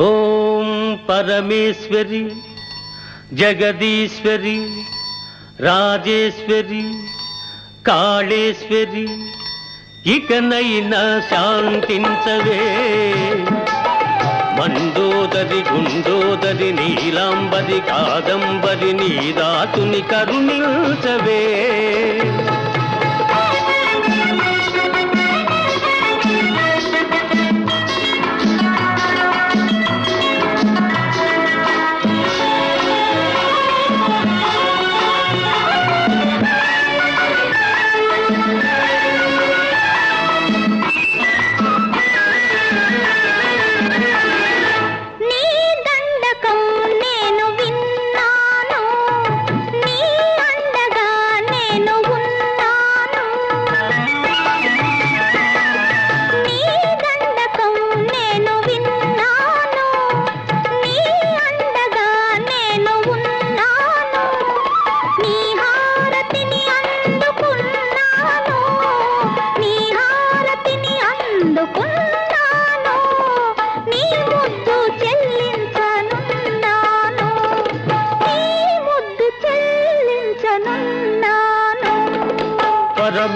ఓం పరమేశ్వరి జగదీశ్వరి రాజేశ్వరి కాళేశ్వరి ఇకనైనా శాంతించవే. మండోదరి గుండోదరి నీలాంబరి కాదంబరి నీదాతుని కరుణించవే.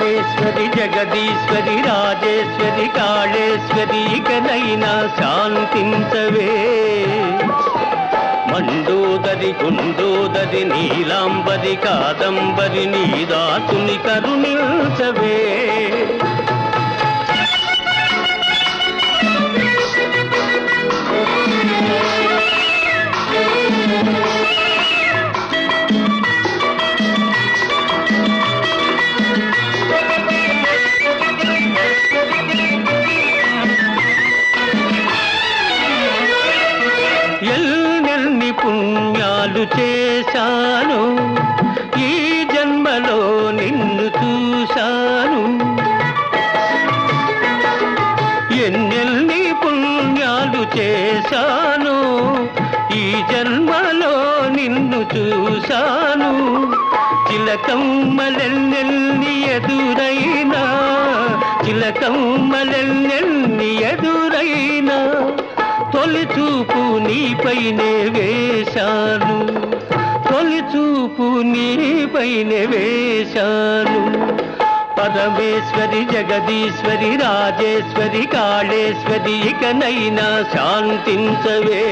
పరమేశ్వరి జగదీశ్వరి రాజేశ్వరి కాళేశ్వరి కనైనా శాంతించవే. మండోదరి గుండోదరి నీలాంబరి కాదంబరి నీదాతుని కరుణించవే. పుణ్యాలు చేశాను. ఈ జన్మలో నిన్ను చూశాను. ఎన్నెల్ని పుణ్యాలు చేశాను. ఈ జన్మలో నిన్ను చూశాను. చిలకమ్మలెన్నెల్ని ఎదురైనా. చిలకమ్మలెన్నెల్ని ఎదురైనా. తొలి చూపు నీపైనే వేశాను. తొలి చూపు నీపైనే వేశాను. పరమేశ్వరి జగదీశ్వరి రాజేశ్వరి కాళేశ్వరి ఇకనైనా శాంతించవే.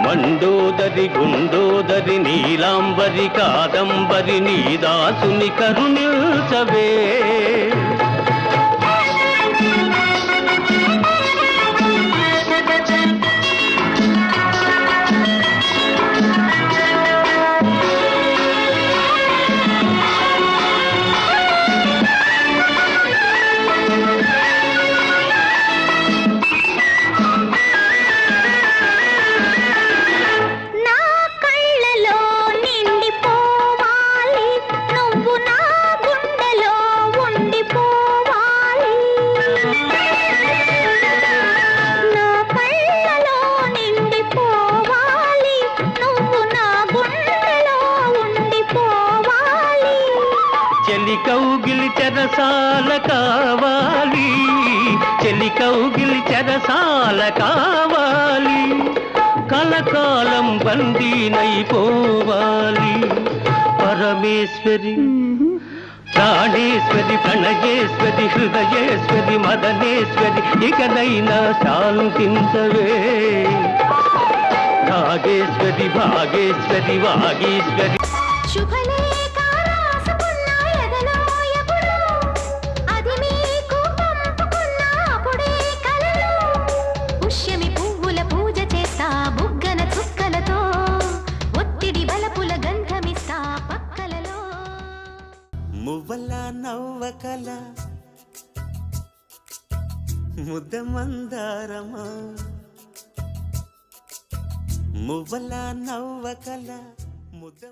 మండోదరి గుండోదరి నీలాంబరి కాదంబరి నీదాసుని కరుణించవే. నా చెలి కౌగిలి చెరసాల కావాలి. చెలి కౌగిలి చెరసాల కావాలి. కలకాలం బందీనైపోవాలి. పరమేశ్వరి ప్రాణేశ్వరి ప్రణయేశ్వరి హృదయేశ్వరి మదనేశ్వరి ఇకనైనా శాంతించవే. నాగేశ్వరి భాగేశ్వరి వాగేశ్వరి. శుభలే కల ముద్ద మందారమా? మువ్వల నవ్వకల ముద్ద